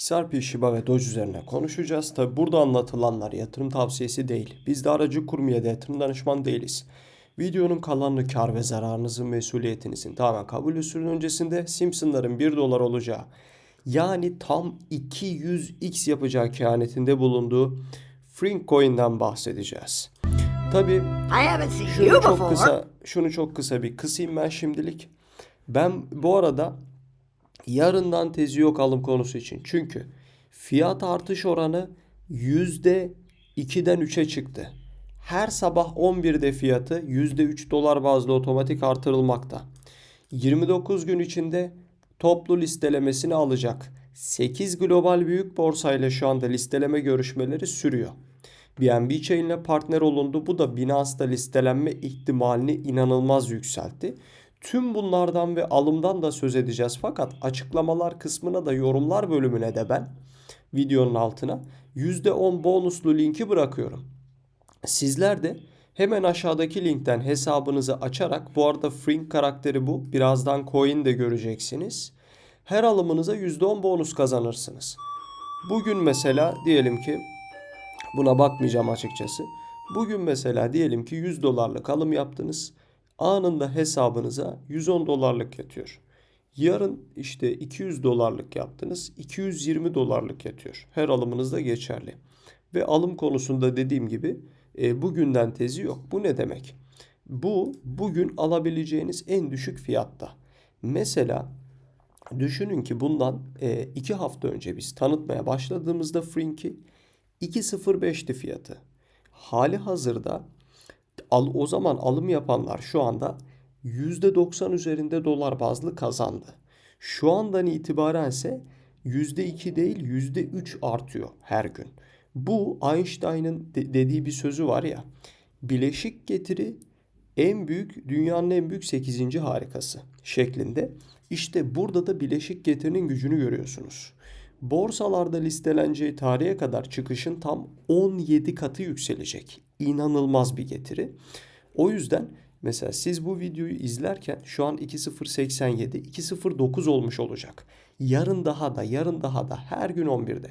XRP, Shiba ve Doge üzerine konuşacağız. Tabi burada anlatılanlar yatırım tavsiyesi değil. Biz de aracı kurmaya da yatırım danışman değiliz. Videonun kalanını kar ve zararınızın mesuliyetinizin tamamen kabul usulü öncesinde Simpsonların 1 dolar olacağı yani tam 200x yapacağı kehanetinde bulunduğu Frink Coin'den bahsedeceğiz. Tabi şunu çok kısa şunu çok kısa bir kısayım ben şimdilik. Ben bu arada yarından tezi yok alım konusu için. Çünkü fiyat artış oranı yüzde 2'den 3'e çıktı. Her sabah 11'de fiyatı %3 dolar bazlı otomatik artırılmakta. 29 gün içinde toplu listelemesini alacak. 8 global büyük borsayla şu anda listeleme görüşmeleri sürüyor. BNB Chain ile partner olundu. Bu da Binance'da listelenme ihtimalini inanılmaz yükseltti. Tüm bunlardan ve alımdan da söz edeceğiz. Fakat açıklamalar kısmına da yorumlar bölümüne de ben videonun altına %10 bonuslu linki bırakıyorum. Sizler de hemen aşağıdaki linkten hesabınızı açarak bu arada Frink karakteri bu. Birazdan coin de göreceksiniz. Her alımınıza %10 bonus kazanırsınız. Bugün mesela diyelim ki buna bakmayacağım açıkçası. Bugün mesela diyelim ki 100 dolarlık alım yaptınız. Anında hesabınıza 110 dolarlık yatıyor. Yarın işte 200 dolarlık yaptınız. 220 dolarlık yatıyor. Her alımınızda geçerli. Ve alım konusunda dediğim gibi e, bugünden tezi yok. Bu ne demek? Bu bugün alabileceğiniz en düşük fiyatta. Mesela düşünün ki bundan 2 hafta önce biz tanıtmaya başladığımızda Frink'i 2.05'ti fiyatı. Hali hazırda al, o zaman alım yapanlar şu anda %90 üzerinde dolar bazlı kazandı. Şu andan itibaren ise %2 değil %3 artıyor her gün. Bu Einstein'ın de- dediği bir sözü var ya. Bileşik getiri en büyük dünyanın en büyük 8. harikası şeklinde. İşte burada da bileşik getirinin gücünü görüyorsunuz. Borsalarda listeleneceği tarihe kadar çıkışın tam 17 katı yükselecek. İnanılmaz bir getiri. O yüzden mesela siz bu videoyu izlerken şu an 2087, 209 olmuş olacak. Yarın daha da, yarın daha da her gün 11'de.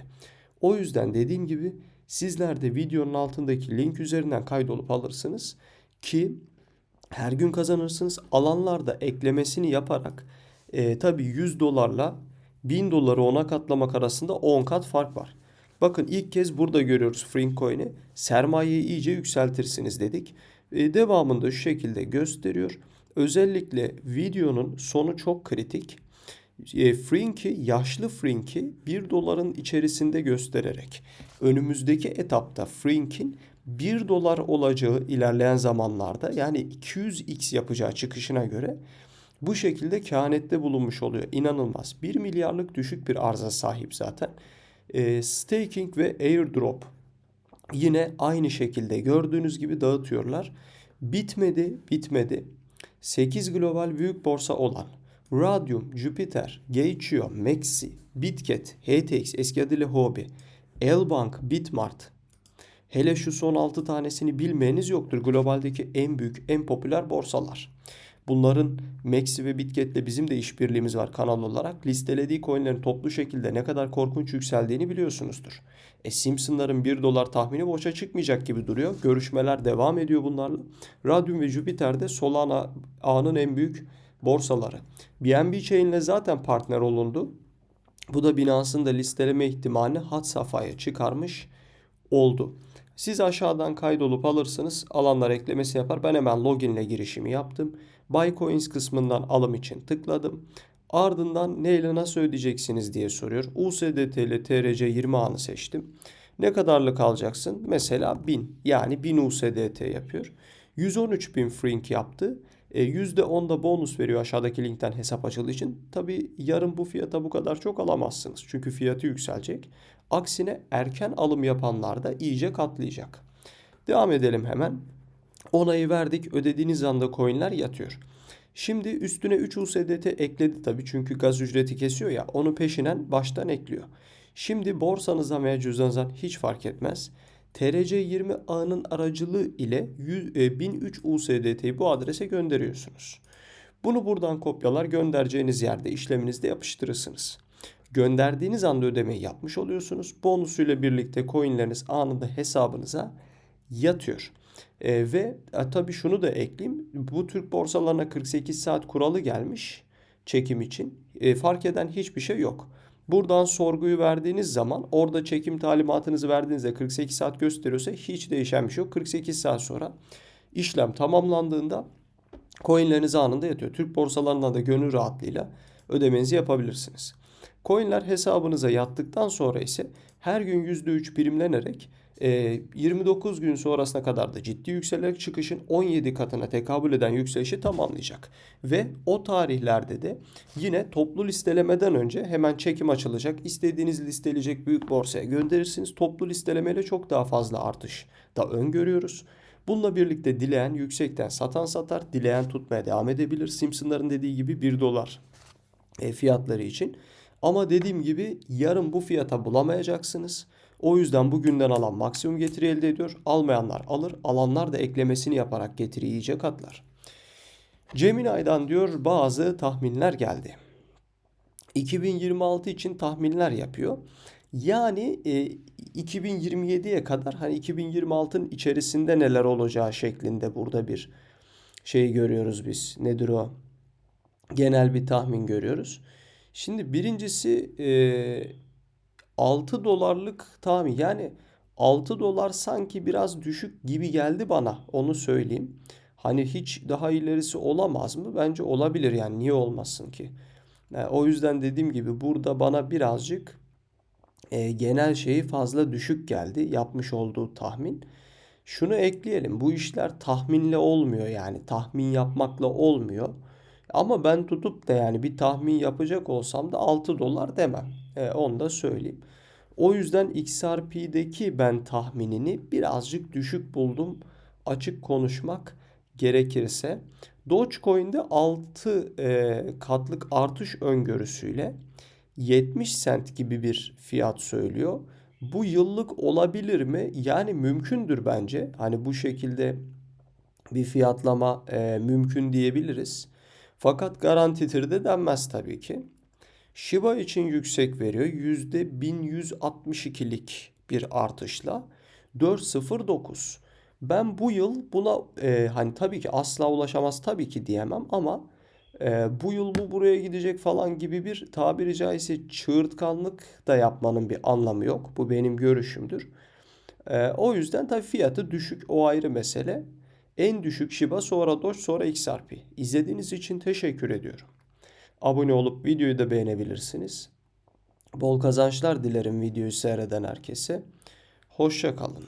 O yüzden dediğim gibi sizler de videonun altındaki link üzerinden kaydolup alırsınız ki her gün kazanırsınız. Alanlar da eklemesini yaparak e, tabii 100 dolarla 1000 doları ona katlamak arasında 10 kat fark var. Bakın ilk kez burada görüyoruz Frink Coin'i. Sermayeyi iyice yükseltirsiniz dedik. E, devamında şu şekilde gösteriyor. Özellikle videonun sonu çok kritik. E, Frink'i, yaşlı Frink'i 1 doların içerisinde göstererek önümüzdeki etapta Frink'in 1 dolar olacağı ilerleyen zamanlarda yani 200x yapacağı çıkışına göre bu şekilde kehanette bulunmuş oluyor. İnanılmaz. 1 milyarlık düşük bir arıza sahip zaten. E, staking ve airdrop yine aynı şekilde gördüğünüz gibi dağıtıyorlar. Bitmedi, bitmedi. 8 global büyük borsa olan Radium, Jupiter, Gaichio, Maxi, Bitget, HTX, eski adıyla Huobi, Elbank, Bitmart. Hele şu son 6 tanesini bilmeyeniz yoktur. Globaldeki en büyük, en popüler borsalar. Bunların Maxi ve Bitget'le bizim de işbirliğimiz var kanal olarak. Listelediği coinlerin toplu şekilde ne kadar korkunç yükseldiğini biliyorsunuzdur. E Simpsonların 1 dolar tahmini boşa çıkmayacak gibi duruyor. Görüşmeler devam ediyor bunlarla. Radium ve Jupiter de Solana ağının en büyük borsaları. BNB Chain'le zaten partner olundu. Bu da Binance'ın da listeleme ihtimalini had safhaya çıkarmış oldu. Siz aşağıdan kaydolup alırsınız. Alanlar eklemesi yapar. Ben hemen loginle girişimi yaptım. Buy Coins kısmından alım için tıkladım. Ardından neyle nasıl ödeyeceksiniz diye soruyor. USDT ile TRC 20 anı seçtim. Ne kadarlık alacaksın? Mesela 1000 yani 1000 USDT yapıyor. 113 bin frink yaptı. E, %10 da bonus veriyor aşağıdaki linkten hesap açıldığı için. Tabi yarın bu fiyata bu kadar çok alamazsınız. Çünkü fiyatı yükselecek. Aksine erken alım yapanlar da iyice katlayacak. Devam edelim hemen. Onayı verdik. Ödediğiniz anda coinler yatıyor. Şimdi üstüne 3 USDT ekledi tabii çünkü gaz ücreti kesiyor ya onu peşinen baştan ekliyor. Şimdi borsanızdan veya cüzdanınızdan hiç fark etmez. TRC20 ağının aracılığı ile 100, e, 1003 USDT'yi bu adrese gönderiyorsunuz. Bunu buradan kopyalar göndereceğiniz yerde işleminizde yapıştırırsınız. Gönderdiğiniz anda ödemeyi yapmış oluyorsunuz. Bonusuyla birlikte coinleriniz anında hesabınıza yatıyor. E, ve e, tabii şunu da ekleyeyim. Bu Türk borsalarına 48 saat kuralı gelmiş çekim için. E, fark eden hiçbir şey yok. Buradan sorguyu verdiğiniz zaman orada çekim talimatınızı verdiğinizde 48 saat gösteriyorsa hiç değişen bir şey yok. 48 saat sonra işlem tamamlandığında coinleriniz anında yatıyor. Türk borsalarından da gönül rahatlığıyla ödemenizi yapabilirsiniz. Coinler hesabınıza yattıktan sonra ise her gün %3 primlenerek 29 gün sonrasına kadar da ciddi yükselerek çıkışın 17 katına tekabül eden yükselişi tamamlayacak. Ve o tarihlerde de yine toplu listelemeden önce hemen çekim açılacak. İstediğiniz listeleyecek büyük borsaya gönderirsiniz. Toplu listelemeyle çok daha fazla artış da öngörüyoruz. Bununla birlikte dileyen yüksekten satan satar, dileyen tutmaya devam edebilir. Simpsonların dediği gibi 1 dolar e, fiyatları için. Ama dediğim gibi yarın bu fiyata bulamayacaksınız. O yüzden bugünden alan maksimum getiri elde ediyor. Almayanlar alır. Alanlar da eklemesini yaparak getiri iyice katlar. Gemini'den diyor bazı tahminler geldi. 2026 için tahminler yapıyor. Yani e, 2027'ye kadar hani 2026'ın içerisinde neler olacağı şeklinde burada bir şey görüyoruz biz. Nedir o? Genel bir tahmin görüyoruz. Şimdi birincisi e, 6 dolarlık tahmin yani 6 dolar sanki biraz düşük gibi geldi bana onu söyleyeyim. Hani hiç daha ilerisi olamaz mı? Bence olabilir yani niye olmasın ki? Yani o yüzden dediğim gibi burada bana birazcık e, genel şeyi fazla düşük geldi yapmış olduğu tahmin. Şunu ekleyelim bu işler tahminle olmuyor yani tahmin yapmakla olmuyor. Ama ben tutup da yani bir tahmin yapacak olsam da 6 dolar demem. E, onu da söyleyeyim. O yüzden XRP'deki ben tahminini birazcık düşük buldum. Açık konuşmak gerekirse. Dogecoin'de 6 e, katlık artış öngörüsüyle 70 sent gibi bir fiyat söylüyor. Bu yıllık olabilir mi? Yani mümkündür bence. Hani bu şekilde bir fiyatlama e, mümkün diyebiliriz. Fakat garantidir de denmez tabii ki. Shiba için yüksek veriyor. %1162'lik bir artışla 4.09. Ben bu yıl buna e, hani tabii ki asla ulaşamaz tabii ki diyemem ama e, bu yıl bu buraya gidecek falan gibi bir tabiri caizse çığırtkanlık da yapmanın bir anlamı yok. Bu benim görüşümdür. E, o yüzden tabii fiyatı düşük o ayrı mesele. En düşük Shiba sonra Doge sonra XRP. İzlediğiniz için teşekkür ediyorum. Abone olup videoyu da beğenebilirsiniz. Bol kazançlar dilerim videoyu seyreden herkese. Hoşça kalın.